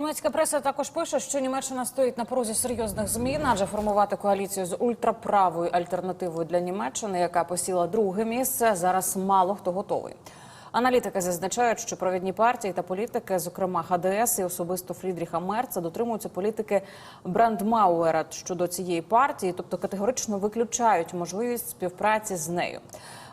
Німецька преса також пише, що Німеччина стоїть на порозі серйозних змін, адже формувати коаліцію з ультраправою альтернативою для Німеччини, яка посіла друге місце, зараз мало хто готовий. Аналітики зазначають, що провідні партії та політики, зокрема ХДС і особисто Фрідріха Мерца, дотримуються політики Брандмауера щодо цієї партії, тобто категорично виключають можливість співпраці з нею.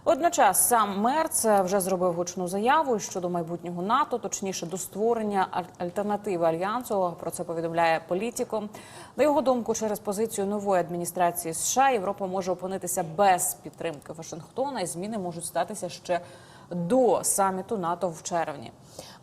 Водночас сам Мерц вже зробив гучну заяву щодо майбутнього НАТО, точніше до створення альтернативи альянсу. Про це повідомляє політико. На його думку, через позицію нової адміністрації США Європа може опинитися без підтримки Вашингтона, і зміни можуть статися ще до саміту НАТО в червні.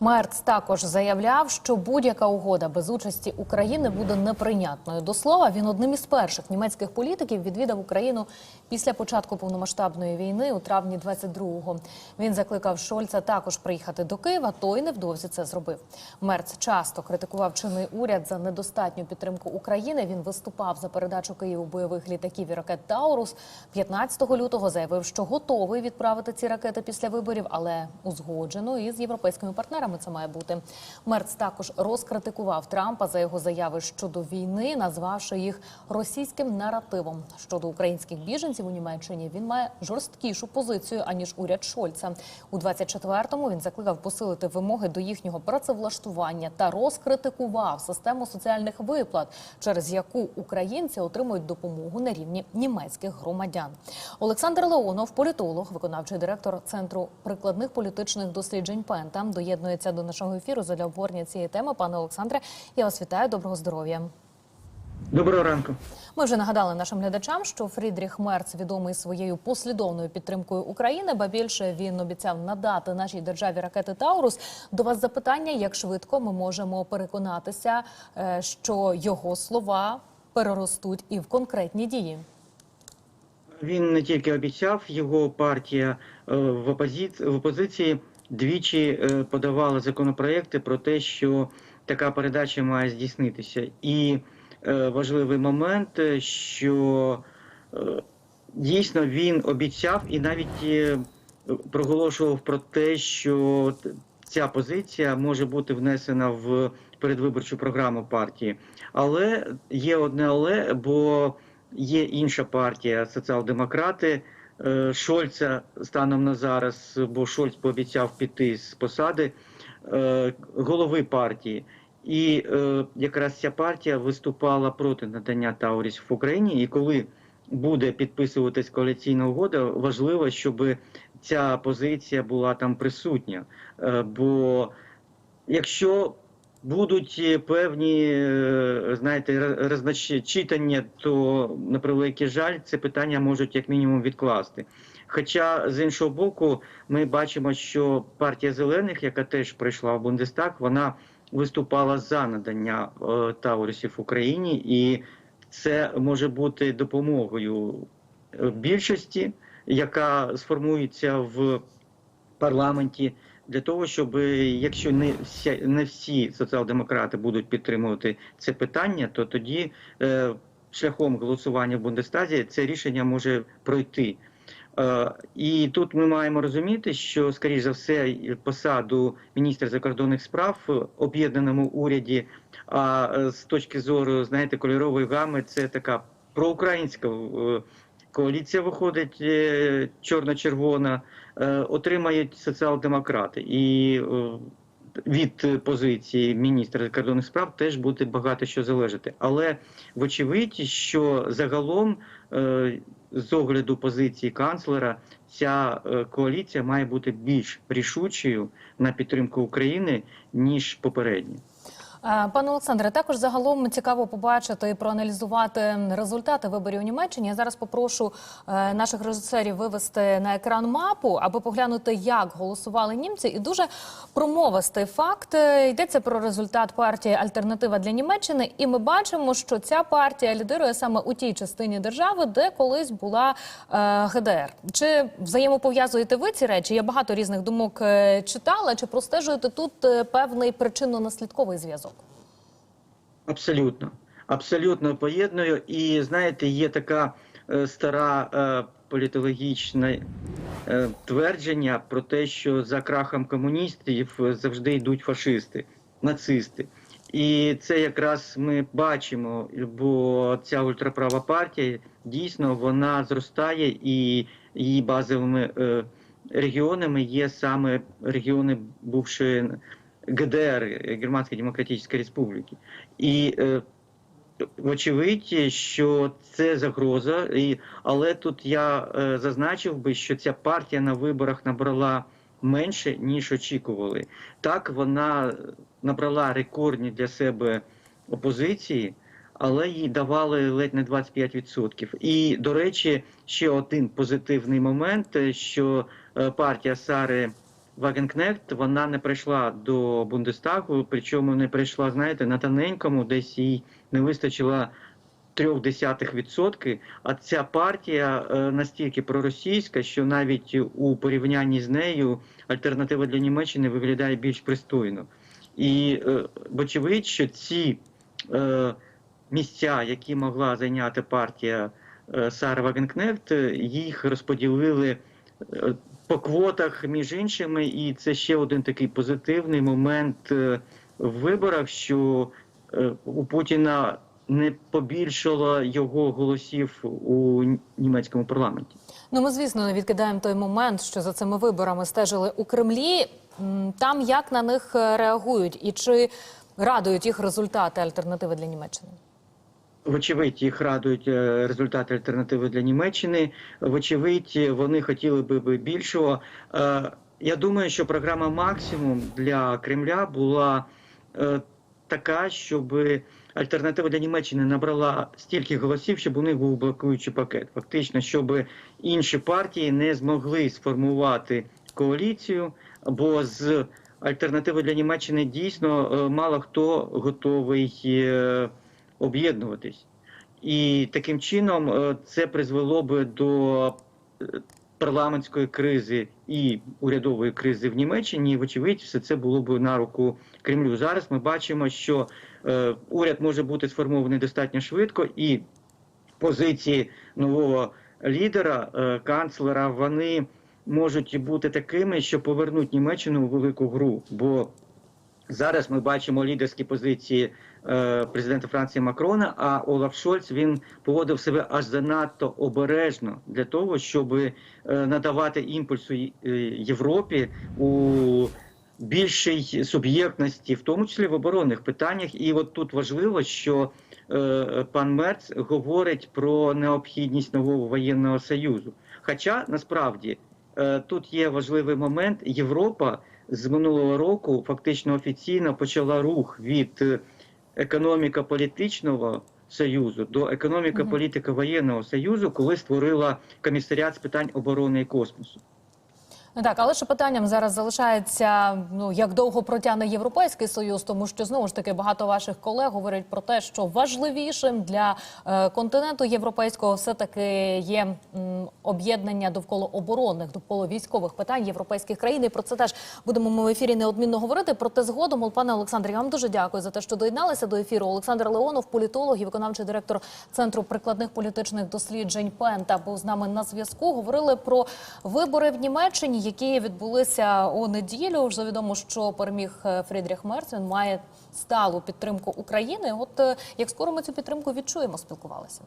Мерц також заявляв, що будь-яка угода без участі України буде неприйнятною. До слова, він одним із перших німецьких політиків відвідав Україну після початку повномасштабної війни у травні 22-го. Він закликав Шольца також приїхати до Києва. Той невдовзі це зробив. Мерц часто критикував чинний уряд за недостатню підтримку України. Він виступав за передачу Києву бойових літаків і ракет Таурус. 15 лютого заявив, що готовий відправити ці ракети після виборів, але узгоджено із європейськими партнерами це має бути. Мерц також розкритикував Трампа за його заяви щодо війни, назвавши їх російським наративом. Щодо українських біженців у Німеччині він має жорсткішу позицію аніж уряд Шольца. У 24-му він закликав посилити вимоги до їхнього працевлаштування та розкритикував систему соціальних виплат, через яку українці отримують допомогу на рівні німецьких громадян. Олександр Леонов, політолог, виконавчий директор центру прикладних політичних досліджень Пента, доєднується до нашого ефіру для обговорення цієї теми. Пане Олександре, я вас вітаю. Доброго здоров'я. Доброго ранку. Ми вже нагадали нашим глядачам, що Фрідріх Мерц відомий своєю послідовною підтримкою України, ба більше він обіцяв надати нашій державі ракети Таурус. До вас запитання, як швидко ми можемо переконатися, е, що його слова переростуть і в конкретні дії. Він не тільки обіцяв, його партія е, в опозиції двічі е, подавала законопроекти про те, що така передача має здійснитися. І е, важливий момент, е, що дійсно він обіцяв і навіть проголошував про те, що ця позиція може бути внесена в передвиборчу програму партії. Але є одне але, бо є інша партія, соціал-демократи. Е, Шольца станом на зараз, бо Шольц пообіцяв піти з посади е, голови партії. І е, якраз ця партія виступала проти надання Таурісів в Україні. І коли буде підписуватись коаліційна угода, важливо, щоб ця позиція була там присутня. Бо якщо будуть е, певні, е, знаєте, роз- то на превеликий жаль, це питання можуть як мінімум відкласти. Хоча з іншого боку, ми бачимо, що партія зелених, яка теж прийшла в Бундестаг, вона виступала за надання е, Таурісів Україні, і це може бути допомогою е, більшості, яка сформується в парламенті для того, щоб якщо не всі, не всі соціал-демократи будуть підтримувати це питання, то тоді е, шляхом голосування в Бундестазі це рішення може пройти. Е, і тут ми маємо розуміти, що скоріш за все посаду міністра закордонних справ в об'єднаному уряді, а е, з точки зору знаєте кольорової гами, це така проукраїнська е, коаліція виходить е, чорно-червона, е, отримають соціал-демократи. І е, від позиції міністра закордонних справ теж буде багато що залежати. Але вочевидь, що загалом, з огляду позиції канцлера, ця коаліція має бути більш рішучою на підтримку України ніж попередні. Пане Олександре, також загалом цікаво побачити і проаналізувати результати виборів Німеччині. Я зараз попрошу е, наших режисерів вивести на екран мапу, аби поглянути, як голосували німці. І дуже промовистий факт Е, йдеться про результат партії Альтернатива для Німеччини. І ми бачимо, що ця партія лідирує саме у тій частині держави, де колись була е, ГДР. Чи взаємопов'язуєте ви ці речі? Я багато різних думок читала. Чи простежуєте тут певний причинно-наслідковий зв'язок? Абсолютно, абсолютно поєдную. І знаєте, є така е, стара е, політологічне е, твердження про те, що за крахом комуністів завжди йдуть фашисти, нацисти. І це якраз ми бачимо, бо ця ультраправа партія дійсно вона зростає, і її базовими е, регіонами є саме регіони бувшої ГДР Германської Демократичної Республіки. І Вочевидь, що це загроза, і, але тут я е, зазначив би, що ця партія на виборах набрала менше, ніж очікували. Так, вона набрала рекордні для себе опозиції, але їй давали ледь не 25%. І, до речі, ще один позитивний момент, е, що е, партія Сари Вагенкнехт, вона не прийшла до Бундестагу, причому не прийшла, знаєте, на тоненькому, десь їй не вистачило трьох десятих відсотки. А ця партія е, настільки проросійська, що навіть у порівнянні з нею альтернатива для Німеччини виглядає більш пристойно. І е, вочевидь, що ці е, місця, які могла зайняти партія Сара Вагенкнехт, е, їх розподілили по квотах між іншими, і це ще один такий позитивний момент е, в виборах, що е, у Путіна не побільшало його голосів у німецькому парламенті. Ну, ми, звісно, не відкидаємо той момент, що за цими виборами стежили у Кремлі. Там як на них е, реагують і чи радують їх результати альтернативи для Німеччини? Вочевидь, їх радують е, результати альтернативи для Німеччини. Вочевидь, вони хотіли би більшого. Е, Я думаю, що програма максимум для Кремля була е, така, щоб альтернатива для Німеччини набрала стільки голосів, щоб у них був блокуючий пакет. Фактично, щоб інші партії не змогли сформувати коаліцію, бо з альтернативи для Німеччини дійсно мало хто готовий. Об'єднуватись. І таким чином е, це призвело би до е, парламентської кризи і урядової кризи в Німеччині. І, вочевидь, все це було б на руку Кремлю. Зараз ми бачимо, що е, уряд може бути сформований достатньо швидко, і позиції нового лідера, е, канцлера, вони можуть бути такими, що повернуть Німеччину у велику гру. Бо Зараз ми бачимо лідерські позиції е, президента Франції Макрона. А Олаф Шольц він поводив себе аж занадто обережно для того, щоб е, надавати імпульсу е, Європі у більшій суб'єктності, в тому числі в оборонних питаннях. І от тут важливо, що е, пан Мерц говорить про необхідність нового воєнного союзу. Хоча насправді е, тут є важливий момент: Європа з минулого року фактично офіційно почала рух від економіка економіко-політичного союзу до економіко-політико-воєнного союзу, коли створила комісаріат з питань оборони і космосу. Ну так, але ще питанням зараз залишається ну як довго протягне європейський союз, тому що знову ж таки багато ваших колег говорять про те, що важливішим для е, континенту європейського все таки є об'єднання довкола оборонних, довкола військових питань європейських країн. І про це теж будемо ми в ефірі неодмінно говорити. Проте згодом, пане Олександре, я вам дуже дякую за те, що доєдналися до ефіру. Олександр Леонов, політолог і виконавчий директор центру прикладних політичних досліджень Пента, був з нами на зв'язку. Говорили про вибори в Німеччині, які відбулися у неділю. Вже відомо, що переміг е, Фрідріх Мерц. Він має сталу підтримку України. От е, як скоро ми цю підтримку відчуємо, спілкувалися.